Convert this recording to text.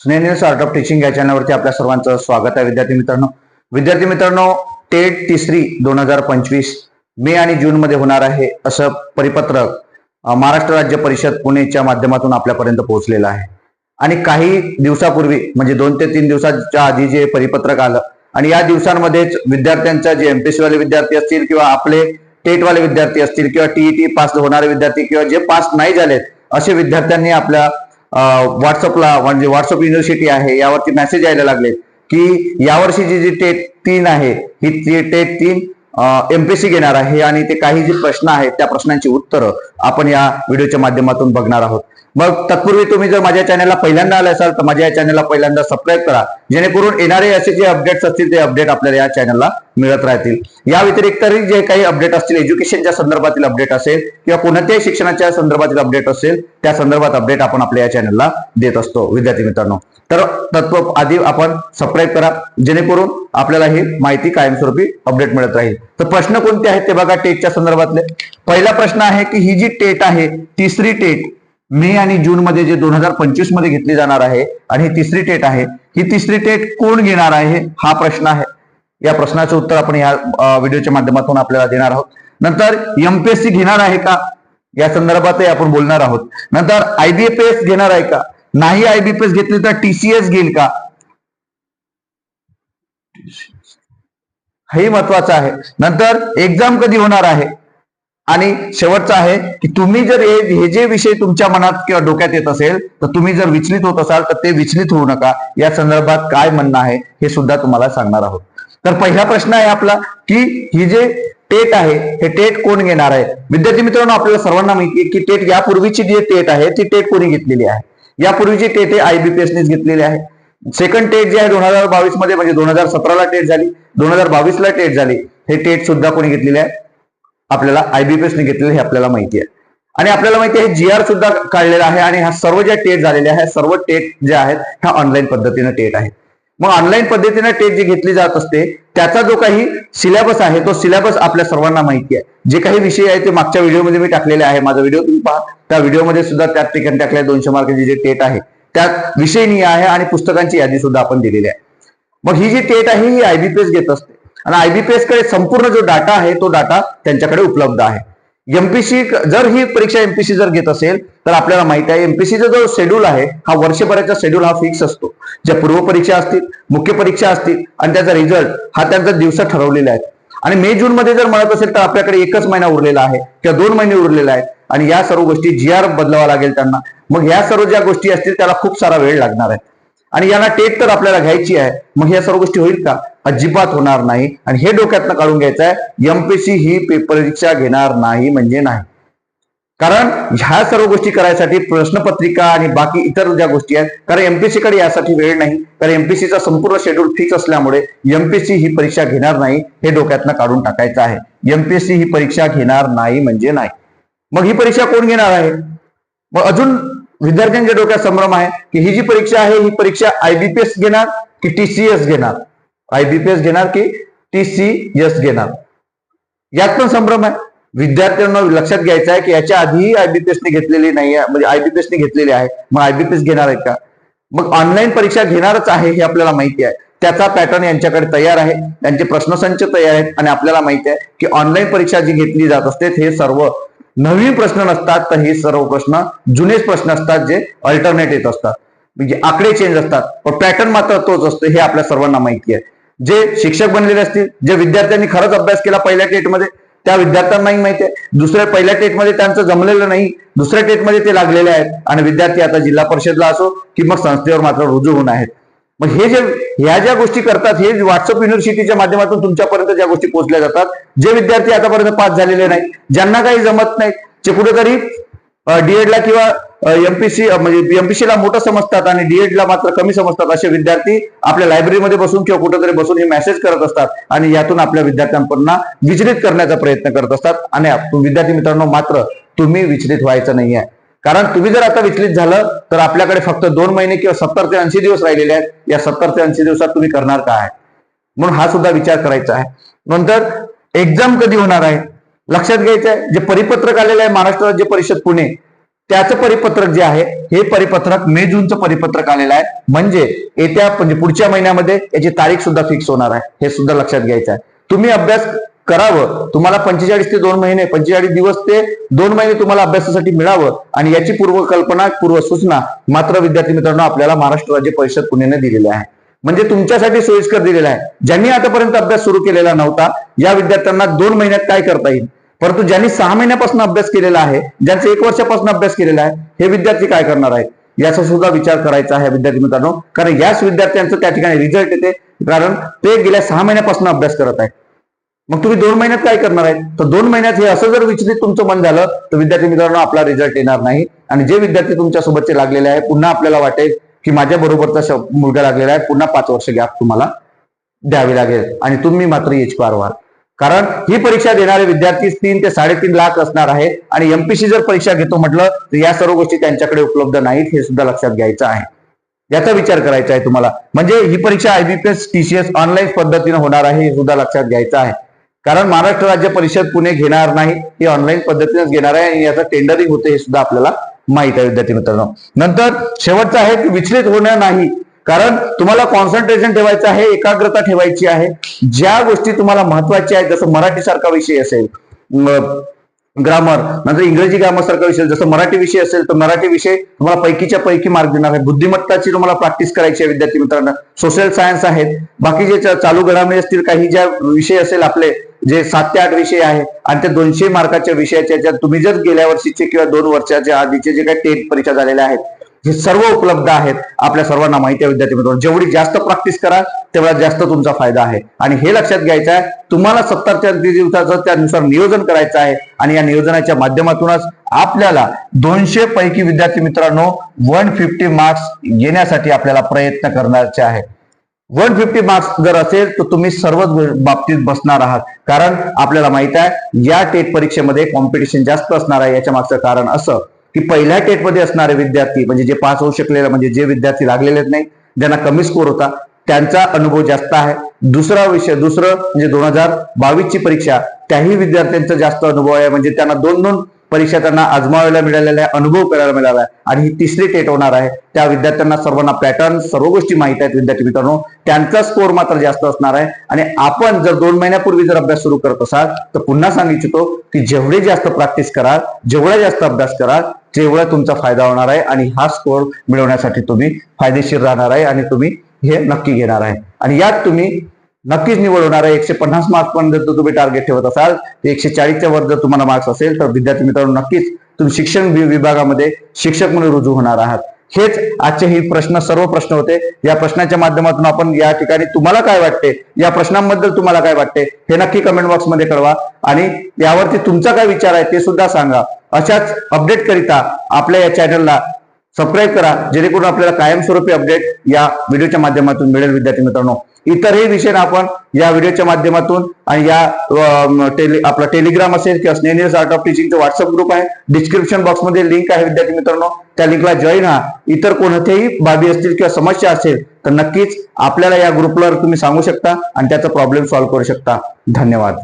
स्नेह start of teaching या चॅनलवरती आपल्या सर्वांचं स्वागत आहे. विद्यार्थी मित्रांनो विद्यार्थी मित्रांनो टेट तिसरी दोन हजार पंचवीस मे आणि जून मध्ये होणार आहे असं परिपत्रक महाराष्ट्र राज्य परिषद पुणेच्या माध्यमातून आपल्यापर्यंत पोहोचलेलं आहे. आणि काही दिवसापूर्वी म्हणजे दोन ते तीन दिवसाच्या आधी जे परिपत्रक आलं आणि या दिवसांमध्येच विद्यार्थ्यांच्या जे एमपीएससी वाले विद्यार्थी असतील किंवा आपले टेट वाले विद्यार्थी असतील किंवा टीईटी पास होणारे विद्यार्थी किंवा जे पास नाही झालेत असे विद्यार्थ्यांनी आपल्या व्हॉट्सअपला म्हणजे व्हॉट्सअप युनिव्हर्सिटी आहे यावरती मेसेज यायला लागले की यावर्षीची जी टेट तीन आहे ही ती टेट तीन एमपीसी घेणार आहे आणि ते काही जे प्रश्न आहेत त्या प्रश्नांची उत्तरं आपण या व्हिडिओच्या माध्यमातून बघणार आहोत. मग तत्पूर्वी तुम्ही जर माझ्या चॅनलला पहिल्यांदा आले असाल तर माझ्या या चॅनलला पहिल्यांदा सबस्क्राईब करा. जेणेकरून येणारे असे जे अपडेट्स असतील ते अपडेट आपल्याला या चॅनलला मिळत राहतील. या व्यतिरिक्तही जे काही अपडेट असतील एज्युकेशनच्या संदर्भातील अपडेट असेल किंवा कोणत्याही शिक्षणाच्या संदर्भातील अपडेट असेल त्या संदर्भात अपडेट आपण आपल्या या चॅनलला देत असतो. विद्यार्थी मित्रांनो तर तत्व आधी आपण सबस्क्राईब करा. जेणेकरून आपल्याला ही माहिती कायमस्वरूपी अपडेट मिळत राहील. तर प्रश्न कोणते आहेत ते बघा टेटच्या संदर्भातले. पहिला प्रश्न आहे की ही जी टेट आहे तिसरी टेट मे आणि जून मध्ये जे दोन हजार पंचवीसमध्ये घेतली जाणार आहे आणि ही तिसरी टेट आहे ही तिसरी टेट कोण घेणार आहे हा प्रश्न आहे. या प्रश्नाचं उत्तर आपण या व्हिडिओच्या माध्यमातून आपल्याला देणार आहोत. नंतर एमपीएससी घेणार आहे का? या संदर्भातही आपण बोलणार आहोत. नंतर आयबीएपीएस घेणार आहे का? नाही आयबीपीएस घेतली तर टीसीएस घेईल का? हे महत्वाचं आहे. नंतर एक्झाम कधी होणार आहे? आणि शेवटचं आहे की तुम्ही जर हे जे विषय तुमच्या मनात किंवा डोक्यात येत असेल तर तुम्ही जर विचलित होत असाल तर ते विचलित होऊ नका. या संदर्भात काय म्हणणं आहे हे सुद्धा तुम्हाला सांगणार आहोत. तर पहिला प्रश्न आहे आपला की ही जे टेट आहे हे टेट कोण घेणार आहे? विद्यार्थी मित्रांनो आपल्याला सर्वांना माहिती आहे की टेट यापूर्वीची जी टेट आहे ती टेट कोणी घेतलेली आहे? यापूर्वीची टेट हे आयबीपीएसनेच घेतलेली आहे. सेकंड टेट जे आहे दोन हजार बावीसमध्ये म्हणजे दोन हजार सतराला टेट झाली. दोन हजार बावीसला टेट झाली. हे टेट सुद्धा कोणी घेतलेली आहे? आपल्याला आयबीपीएस ने घेतलेलं हे आपल्याला माहिती आहे. आणि आपल्याला माहिती आहे जी आर सुद्धा काढलेला आहे आणि ह्या सर्व ज्या टेट झालेल्या आहेत सर्व टेट जे आहेत ह्या ऑनलाईन पद्धतीने टेट आहेत. मग ऑनलाईन पद्धतीने टेट जी घेतली जात असते त्याचा जो काही सिलेबस आहे तो सिलेबस आपल्या सर्वांना माहिती आहे. जे काही विषय आहे ते मागच्या व्हिडिओमध्ये मी टाकलेले आहे. माझा व्हिडिओ तुम्ही पहा. त्या व्हिडिओमध्ये सुद्धा त्या ठिकाणी टाकल्या दोनशे मार्काची जे टेट आहे त्यात विषयनीय आहे आणि पुस्तकांची यादी सुद्धा आपण दिलेली आहे. मग ही जी टेट आहे ही आयबीपीएस घेत असते. आणि आयबीपीएसकडे संपूर्ण जो डाटा आहे तो डाटा त्यांच्याकडे उपलब्ध आहे. एमपीसी जर ही परीक्षा एमपीसी जर घेत असेल तर आपल्याला माहिती आहे एमपीसीचा जो शेड्यूल आहे हा वर्षभराचा शेड्यूल हा फिक्स असतो. ज्या पूर्व परीक्षा असतील मुख्य परीक्षा असतील आणि त्याचा रिझल्ट हा त्यांचा दिवस ठरवलेला आहे. आणि मे जून मध्ये जर म्हणत असेल तर आपल्याकडे एकच महिना उरलेला आहे किंवा दोन महिने उरलेला आहेत आणि या सर्व गोष्टी जी आर बदलावा लागेल त्यांना. मग या सर्व ज्या गोष्टी असतील त्याला खूप सारा वेळ लागणार आहे. आणि यांना टेट तर आपल्याला घ्यायची आहे. मग या सर्व गोष्टी होईल का? अजिबात होणार नाही. आणि हे डोक्यातनं काढून घ्यायचं आहे एमपीसी ही परीक्षा घेणार नाही म्हणजे नाही. कारण ह्या सर्व गोष्टी करायसाठी प्रश्नपत्रिका आणि बाकी इतर ज्या गोष्टी आहेत कारण एमपीसी कडे यासाठी वेळ नाही. कारण एमपीसीचा संपूर्ण शेड्यूल फिक्स असल्यामुळे एमपीएससी ही परीक्षा घेणार नाही हे डोक्यातनं काढून टाकायचं आहे. एमपीएससी ही परीक्षा घेणार नाही म्हणजे नाही. मग ही परीक्षा कोण घेणार आहे? मग अजून विद्यार्थ्यांच्या डोक्यात संभ्रम आहे की ही जी परीक्षा आहे ही परीक्षा आयबीपीएस घेणार की टीसीएस घेणार? आयबीपीएस घेणार की टीसीएस घेणार? यात पण संभ्रम आहे. विद्यार्थ्यांना लक्षात घ्यायचं आहे की याच्या आधीही आयबीपीएस ने घेतलेली नाही आहे. म्हणजे आयबीपीएस ने घेतलेली आहे. मग आयबीपीएस घेणार आहे का? मग ऑनलाईन परीक्षा घेणारच आहे हे आपल्याला माहिती आहे. त्याचा पॅटर्न यांच्याकडे तयार आहे. त्यांचे प्रश्नसंच तयार आहेत. आणि आपल्याला माहिती आहे की ऑनलाईन परीक्षा जी घेतली जात असते हे सर्व नवीन प्रश्न नसतात तर हे सर्व प्रश्न जुनेच प्रश्न असतात जे अल्टरनेट येत असतात. म्हणजे आकडे चेंज असतात. पण पॅटर्न मात्र तोच असतो हे आपल्या सर्वांना माहिती आहे. जे शिक्षक बनलेले असतील जे विद्यार्थ्यांनी खरंच अभ्यास केला पहिल्या टेटमध्ये त्या विद्यार्थ्यांनाही माहिती आहे. दुसऱ्या पहिल्या टेटमध्ये त्यांचं जमलेलं नाही. दुसऱ्या टेटमध्ये ते लागलेले आहेत. आणि विद्यार्थी आता जिल्हा परिषदला असो की मग संस्थेवर मात्र रुजू होऊन आहेत. मग हे जे ह्या ज्या गोष्टी करतात हे व्हॉट्सअप युनिव्हर्सिटीच्या माध्यमातून तुमच्यापर्यंत ज्या गोष्टी पोहोचल्या जातात जे विद्यार्थी आतापर्यंत पास झालेले नाही ज्यांना काही जमत नाही जे कुठेतरी डीएड ला किंवा एमपीसी म्हणजे एमपीसी ला मोठं समजतात आणि डीएड ला मात्र कमी समजतात असे विद्यार्थी आपल्या लायब्ररीमध्ये बसून किंवा कुठेतरी बसून हे मेसेज करत असतात आणि यातून आपल्या विद्यार्थ्यांना विचलित करण्याचा प्रयत्न करत असतात. आणि विद्यार्थी मित्रांनो मात्र तुम्ही विचलित व्हायचं नाही आहे. कारण तुम्ही जर आता विचलित झालं तर आपल्याकडे फक्त दोन महिने किंवा सत्तर ते ऐंशी दिवस राहिलेले आहेत. या सत्तर ते ऐंशी दिवसात तुम्ही करणार काय? म्हणून हा सुद्धा विचार करायचा आहे. नंतर एक्झाम कधी होणार आहे? लक्षात घ्यायचं आहे जे परिपत्रक आलेलं आहे महाराष्ट्र राज्य परिषद पुणे त्याचं परिपत्रक जे आहे हे परिपत्रक मे जूनचं परिपत्रक आलेलं आहे. म्हणजे येत्या म्हणजे पुढच्या महिन्यामध्ये याची तारीख सुद्धा फिक्स होणार आहे. हे सुद्धा लक्षात घ्यायचं आहे तुम्ही अभ्यास करावं तुम्हाला पंचेचाळीस ते दोन महिने पंचेचाळीस दिवस ते दोन महिने तुम्हाला अभ्यासासाठी मिळावं आणि याची पूर्वकल्पना पूर्व सूचना मात्र विद्यार्थी मित्रांनो आपल्याला महाराष्ट्र राज्य परिषद पुणेने दिलेल्या आहे. म्हणजे तुमच्यासाठी सोयीस्कर दिलेला आहे. ज्यांनी आतापर्यंत अभ्यास सुरू केलेला नव्हता या विद्यार्थ्यांना दोन महिन्यात काय करता येईल? परंतु ज्यांनी सहा महिन्यापासून अभ्यास केलेला आहे ज्यांचं एक वर्षापासून अभ्यास केलेला आहे हे विद्यार्थी काय करणार आहेत? याचा सुद्धा विचार करायचा आहे विद्यार्थी मित्रांनो. कारण याच विद्यार्थ्यांचं त्या ठिकाणी रिझल्ट येते. कारण ते गेल्या सहा महिन्यापासून अभ्यास करत आहेत. मग तुम्ही दोन महिन्यात काय करणार आहेत? तर दोन महिन्यात हे असं जर विचलित तुमचं मन झालं तर विद्यार्थी मित्रांनो आपला रिझल्ट येणार नाही. आणि जे विद्यार्थी तुमच्या सोबतचे लागलेले आहे पुन्हा आपल्याला वाटेल की माझ्या बरोबरचा मुलगा लागलेला आहे पुन्हा पाच वर्ष गॅप तुम्हाला द्यावी लागेल. आणि तुम्ही मात्र एच पार व्हाल कारण ही परीक्षा देणारे विद्यार्थी तीन ते साडेतीन लाख असणार आहे आणि एमपीसी जर परीक्षा घेतो म्हटलं तर या सर्व गोष्टी त्यांच्याकडे उपलब्ध नाहीत हे सुद्धा लक्षात घ्यायचं आहे. याचा विचार करायचा आहे तुम्हाला. म्हणजे ही परीक्षा आयबीपीएस टीसीएस ऑनलाईन पद्धतीने होणार आहे हे सुद्धा लक्षात घ्यायचं आहे. कारण महाराष्ट्र राज्य परिषद पुणे घेणार नाही हे ऑनलाईन पद्धतीनेच घेणार आहे आणि याचं टेंडरिंग होते हे सुद्धा आपल्याला माहीत आहे विद्यार्थी मित्रांनो. नंतर शेवटचं आहे की विचलित होणार नाही. कारण तुम्हाला कॉन्सन्ट्रेशन ठेवायचं आहे एकाग्रता ठेवायची आहे. ज्या गोष्टी तुम्हाला महत्त्वाच्या आहेत जसं मराठी सारखा विषय असेल ग्रामर नंतर इंग्रजी ग्रामर सारखा विषय जसं मराठी विषय असेल तर मराठी विषय तुम्हाला पैकीच्या पैकी मार्क देणार आहे. बुद्धिमत्ताची तुम्हाला प्रॅक्टिस करायची आहे विद्यार्थी मित्रांनो. सोशल सायन्स आहेत. बाकीचे चालू घडामोडी असतील काही ज्या विषय असेल आपले जे सात ते आठ विषय आहे आणि ते दोनशे मार्काच्या विषयाच्या ज्या तुम्ही जर गेल्या वर्षीचे किंवा दोन वर्षाच्या आधीचे जे काही टेट परीक्षा झालेल्या आहेत हे सर्व उपलब्ध आहेत आपल्या सर्वांना माहिती आहे विद्यार्थी मित्रांनो. जेवढी जास्त प्रॅक्टिस करा तेवढा जास्त तुमचा फायदा आहे. आणि हे लक्षात घ्यायचं आहे तुम्हाला सत्तरच्या दिवसाचं त्यानुसार नियोजन करायचं आहे आणि या नियोजनाच्या माध्यमातूनच आपल्याला दोनशे पैकी विद्यार्थी मित्रांनो वन फिफ्टी मार्क्स येण्यासाठी आपल्याला प्रयत्न करण्याचे आहे. वन फिफ्टी मार्क्स जर असेल तर तुम्ही सर्वच बाबतीत बसणार आहात. कारण आपल्याला माहीत आहे या टेट परीक्षेमध्ये कॉम्पिटिशन जास्त असणार आहे याच्या मागचं कारण असं की पहिल्या टेटमध्ये असणारे विद्यार्थी म्हणजे जे पास होऊ शकलेले म्हणजे जे विद्यार्थी लागलेले नाही ज्यांना कमी स्कोर होता त्यांचा अनुभव जास्त आहे. दुसरा विषय दुसरं म्हणजे दोन हजार बावीसची परीक्षा त्याही विद्यार्थ्यांचा जास्त अनुभव आहे म्हणजे त्यांना दोन दोन परीक्षा त्यांना आजमावायला मिळालेला आहे अनुभव करायला मिळाला. आहे आणि ही तिसरी टेट होणार आहे. त्या विद्यार्थ्यांना सर्वांना पॅटर्न सर्व गोष्टी माहीत आहेत विद्यार्थी मित्रांनो. त्यांचा स्कोर मात्र जास्त असणार आहे. आणि आपण जर दोन महिन्यापूर्वी जर अभ्यास सुरू करत असाल तर पुन्हा सांगू इच्छितो की जेवढे जास्त प्रॅक्टिस कराल जेवढा जास्त अभ्यास कराल तेवढा तुमचा फायदा होणार आहे. आणि हा स्कोर मिळवण्यासाठी तुम्ही फायदेशीर राहणार आहे. आणि तुम्ही हे नक्की घेणार आहे. आणि यात तुम्ही नक्कीच निवड होणार आहे. एकशे पन्नास मार्क्स पण जर तुम्ही टार्गेट ठेवत असाल तर एकशे चाळीसच्या वर जर तुम्हाला मार्क्स असेल तर विद्यार्थी मित्रांनो नक्कीच तुम्ही शिक्षण विभागामध्ये शिक्षक म्हणून रुजू होणार आहात. हेच आजचे हे प्रश्न सर्व प्रश्न होते. या प्रश्नाच्या माध्यमातून आपण या ठिकाणी तुम्हाला काय वाटते? या प्रश्नांबद्दल तुम्हाला काय वाटते? हे नक्की कमेंट बॉक्समध्ये कळवा. आणि यावरती तुमचा काय विचार आहे ते सुद्धा सांगा. अशाच अपडेट करिता आपल्या या चॅनलला सबस्क्राईब करा. जेणेकरून आपल्याला कायमस्वरूपी अपडेट या व्हिडिओच्या माध्यमातून मिळेल विद्यार्थी मित्रांनो. इतरही विषय आपण या व्हिडिओच्या माध्यमातून आणि या टेली आपला टेलिग्राम असेल किंवा स्नेनियर्स आर्ट ऑफ टीचिंगचा व्हॉट्सअप ग्रुप आहे. डिस्क्रिप्शन बॉक्समध्ये लिंक आहे विद्यार्थी मित्रांनो. त्या लिंकला जॉईन व्हा इतर कोणत्याही बाबी असतील किंवा समस्या असेल तर नक्कीच आपल्याला या ग्रुपवर तुम्ही सांगू शकता आणि त्याचा प्रॉब्लेम सॉल्व्ह करू शकता. धन्यवाद.